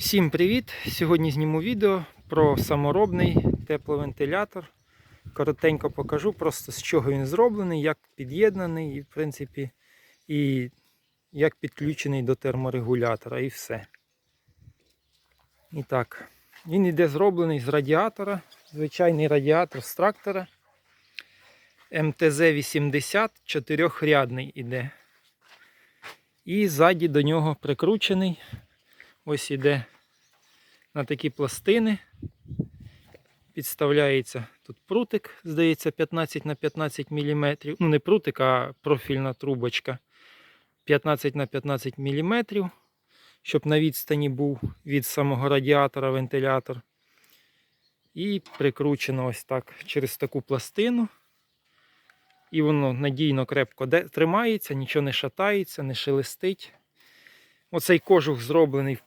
Всім привіт! Сьогодні зніму відео про саморобний тепловентилятор. Коротенько покажу просто з чого він зроблений, як під'єднаний в принципі, і як підключений до терморегулятора і все. І так, він йде зроблений з радіатора, звичайний радіатор з трактора. МТЗ-80 чотирьохрядний іде. І ззаді до нього прикручений Ось іде на такі пластини. Підставляється тут прутик, здається, 15 на 15 мм. Ну, не прутик, а профільна трубочка 15 на 15 мм, щоб на відстані був від самого радіатора вентилятор. І прикручено ось так через таку пластину. І воно надійно крепко тримається, нічого не шатається, не шелестить. Оцей кожух зроблений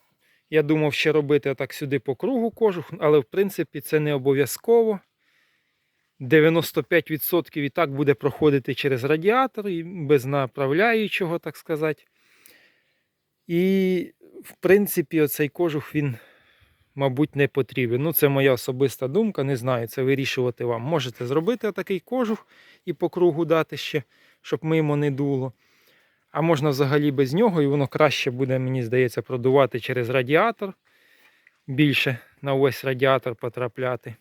я думав ще робити отак сюди по кругу кожух, але в принципі це не обов'язково. 95% і так буде проходити через радіатор і без направляючого, так сказати. І, в принципі, оцей кожух він, мабуть, не потрібен. Ну, це моя особиста думка, не знаю, це вирішувати вам. Можете зробити отакий кожух і по кругу дати ще, щоб мимо не дуло. А можна взагалі без нього, і воно краще буде, мені здається, продувати через радіатор. Більше на увесь радіатор потрапляти.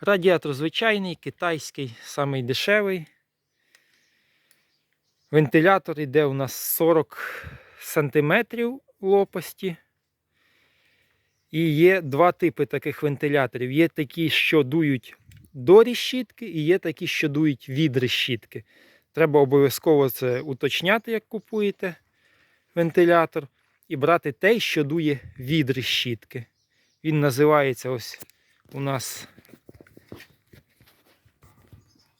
Радіатор звичайний, китайський, самий дешевий. Вентилятор йде у нас 40 см лопасті. І є два типи таких вентиляторів. Є такі, що дують до решітки, і є такі, що дують від решітки. Треба обов'язково це уточняти, як купуєте вентилятор, і брати той, що дує від решітки. Він називається ось у нас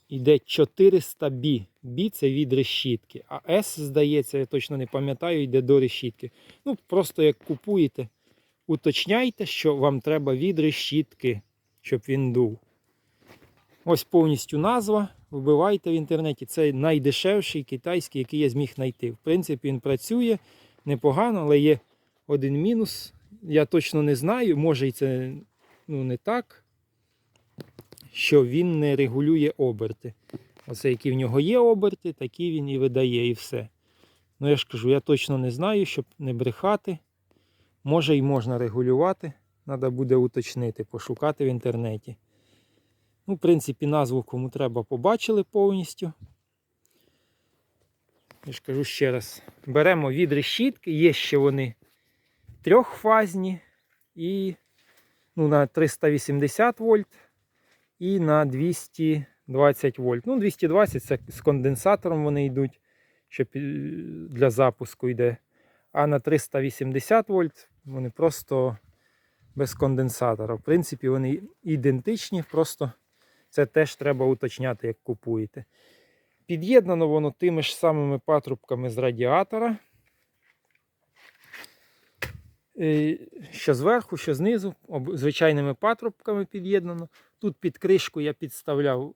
іде 400B. B це від решітки. А S, здається, я точно не пам'ятаю, йде до решітки. Ну, просто як купуєте, уточняйте, що вам треба від решітки, щоб він дув. Ось повністю назва. Вбивайте в інтернеті. Це найдешевший китайський, який я зміг знайти. В принципі, він працює непогано, але є один мінус. Я точно не знаю, може і це ну, не так, що він не регулює оберти. Оце, які в нього є оберти, такі він і видає, і все. Ну я ж кажу, я точно не знаю, щоб не брехати. Може і можна регулювати. Треба буде уточнити, пошукати в інтернеті. Ну, в принципі, назву кому треба побачили повністю. Я ж кажу ще раз. Беремо від решітки, є ще вони трьохфазні і ну, на 380 вольт і на 220 вольт. Ну, 220 це з конденсатором вони йдуть, що для запуску йде. А на 380 вольт вони просто без конденсатора. В принципі, вони ідентичні, просто це теж треба уточняти, як купуєте. Під'єднано воно тими ж самими патрубками з радіатора. Що зверху, що знизу, звичайними патрубками під'єднано. Тут під кришку я підставляв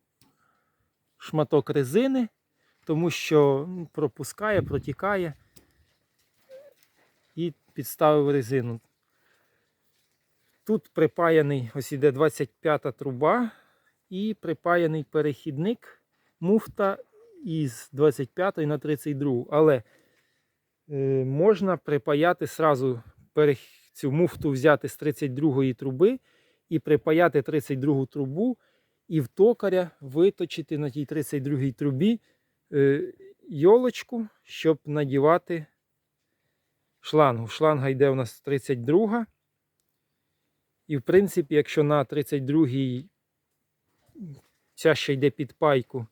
шматок резини, тому що ну, пропускає, протікає. І підставив резину. Тут припаяний, ось іде 25 труба і припаяний перехідник муфта із 25 на 32. Але е, можна припаяти сразу перех- цю муфту взяти з 32 труби і припаяти 32 трубу і в токаря виточити на тій 32 трубі е, йолочку, щоб надівати шлангу. Шланга йде у нас 32. І в принципі, якщо на 32-й ця ще йде під пайку,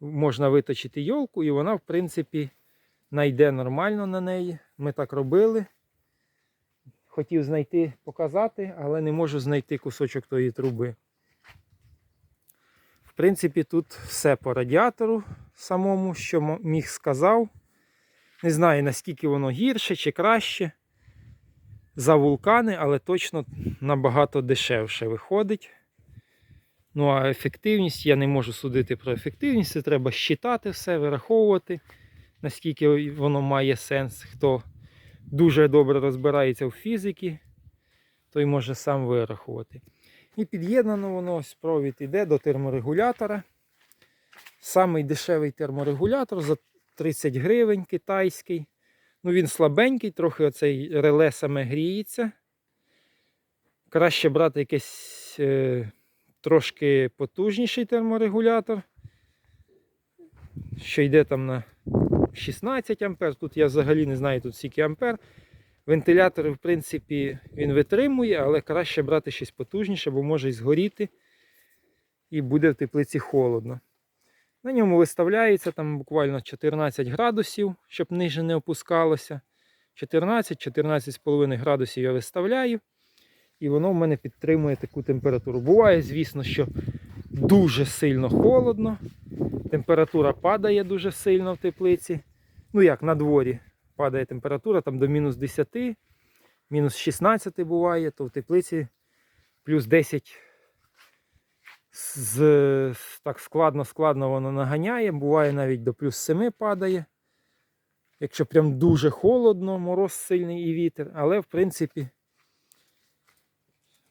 можна виточити йолку, і вона, в принципі, найде нормально на неї. Ми так робили. Хотів знайти, показати, але не можу знайти кусочок тої труби. В принципі, тут все по радіатору самому, що міг сказав. Не знаю, наскільки воно гірше чи краще за вулкани, але точно набагато дешевше виходить. Ну а ефективність, я не можу судити про ефективність, це треба щитати все, вираховувати, наскільки воно має сенс. Хто дуже добре розбирається в фізиці, той може сам вирахувати. І під'єднано воно ось провід іде до терморегулятора. Самий дешевий терморегулятор за 30 гривень китайський. Ну він слабенький, трохи оцей реле саме гріється. Краще брати якийсь е, трошки потужніший терморегулятор, що йде там на 16 ампер. Тут я взагалі не знаю тут скільки ампер. Вентилятор, в принципі, він витримує, але краще брати щось потужніше, бо може і згоріти і буде в теплиці холодно. На ньому виставляється там буквально 14 градусів, щоб ниже не опускалося. 14-14,5 градусів я виставляю. І воно в мене підтримує таку температуру. Буває, звісно, що дуже сильно холодно. Температура падає дуже сильно в теплиці. Ну як, на дворі падає температура там до мінус 10, мінус 16 буває, то в теплиці плюс 10 з, так складно-складно воно наганяє. Буває навіть до плюс 7 падає. Якщо прям дуже холодно, мороз сильний і вітер, але в принципі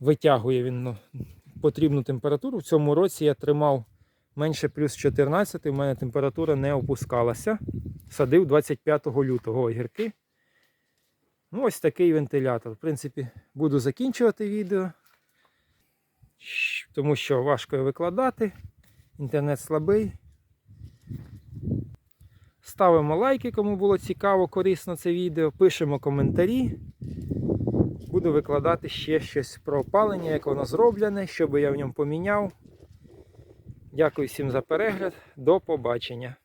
витягує він ну, потрібну температуру. В цьому році я тримав менше плюс 14, у мене температура не опускалася. Садив 25 лютого огірки. Ну, ось такий вентилятор. В принципі, буду закінчувати відео, тому що важко викладати. Інтернет слабий. Ставимо лайки, кому було цікаво, корисно це відео. Пишемо коментарі. Буду викладати ще щось про опалення, як воно зроблене, що би я в ньому поміняв. Дякую всім за перегляд. До побачення.